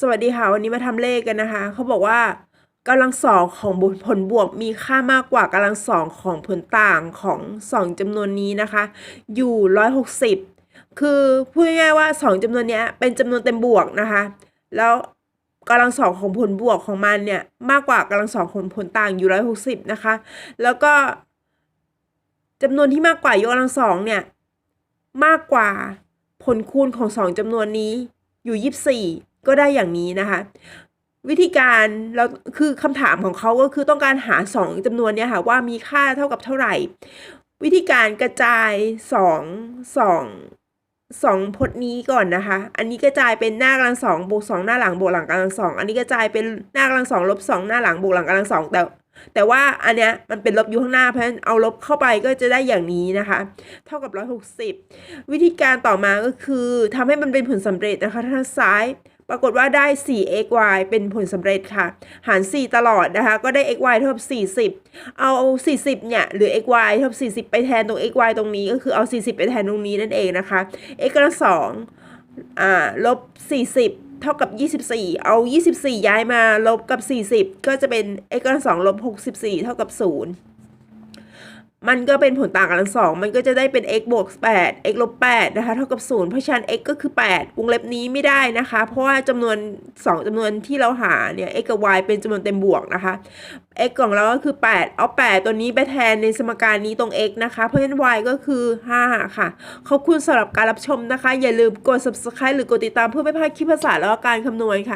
สวัสดีค่ะ วันนี้มาทำเลขกันนะคะ เขาบอกว่ากำลังสองของผลบวกมีค่ามากกว่ากำลังสองของผลต่างของสองจำนวนนี้นะคะ อยู่ร้อยหกสิบคือพูดง่ายๆว่าสองจำนวนนี้เป็นจำนวนเต็มบวกนะคะ แล้วกำลังสองของผลบวกของมันเนี่ยมากกว่ากำลังสองของผลต่างอยู่ร้อยหกสิบนะคะ แล้วก็จำนวนที่มากกว่ายกกำลังสองเนี่ยมากกว่าผลคูณของสองจำนวนนี้อยู่ยี่สิบสี่ ก็ได้อย่างนี้นะคะ วิธีการเราคือคำถามของเขาก็คือต้องการหาสองจำนวนเนี่ยค่ะว่ามีค่าเท่ากับเท่าไหร่ วิธีการกระจายสองสองสองพจน์นี้ก่อนนะคะ อันนี้กระจายเป็นหน้ากำลังสองบวกสองหน้าหลังบวกหลังกำลังสอง อันนี้กระจายเป็นหน้ากำลังสองลบสองหน้าหลังบวกหลังกำลังสองแต่ แต่ว่าอันเนี้ยมันเป็นลบอยู่ข้างหน้าเพราะฉะนั้นเอาลบเข้าไปก็จะได้อย่างนี้นะคะ เท่ากับ 160 วิธีการต่อมาก็คือทำให้มันเป็นผลสำเร็จนะคะทางซ้าย ปรากฏว่าได้ 4xy เป็นผลสำเร็จค่ะ หาร 4 ตลอดนะคะ ก็ได้ xy เท่ากับ 40 เอา 40 เนี่ย หรือ xy เท่ากับ 40 ไปแทนตรง xy ตรงนี้ ก็คือเอา 40 ไปแทนตรงนี้นั่นเองนะคะ x กำลังสองอ่า ลบ 40 เท่ากับ 24 เอา 24 ย้ายมา ลบกับ 40 ก็จะเป็น x กำลังสองลบ 64 เท่ากับ 0 มันก็เป็นผลต่างกำลังสอง มันก็จะได้เป็น x บวก8 x ลบ8นะคะ เท่ากับ 0 เพราะฉะนั้น x ก็คือ 8 วงเล็บนี้ไม่ได้นะคะ เพราะว่าจำนวน 2จำนวนที่เราหาเนี่ย x กับ y เป็นจำนวนเต็มบวกนะคะ x ของเราก็คือ 8 เอา 8 ตัวนี้ไปแทนในสมการนี้ตรง x นะคะ เพราะฉะนั้น y ก็คือ 5 ค่ะ ขอบคุณสำหรับการรับชมนะคะ อย่าลืมกด subscribe หรือกดติดตามเพื่อไม่พลาดคลิปภาษาแล้วก็การคำนวณค่ะ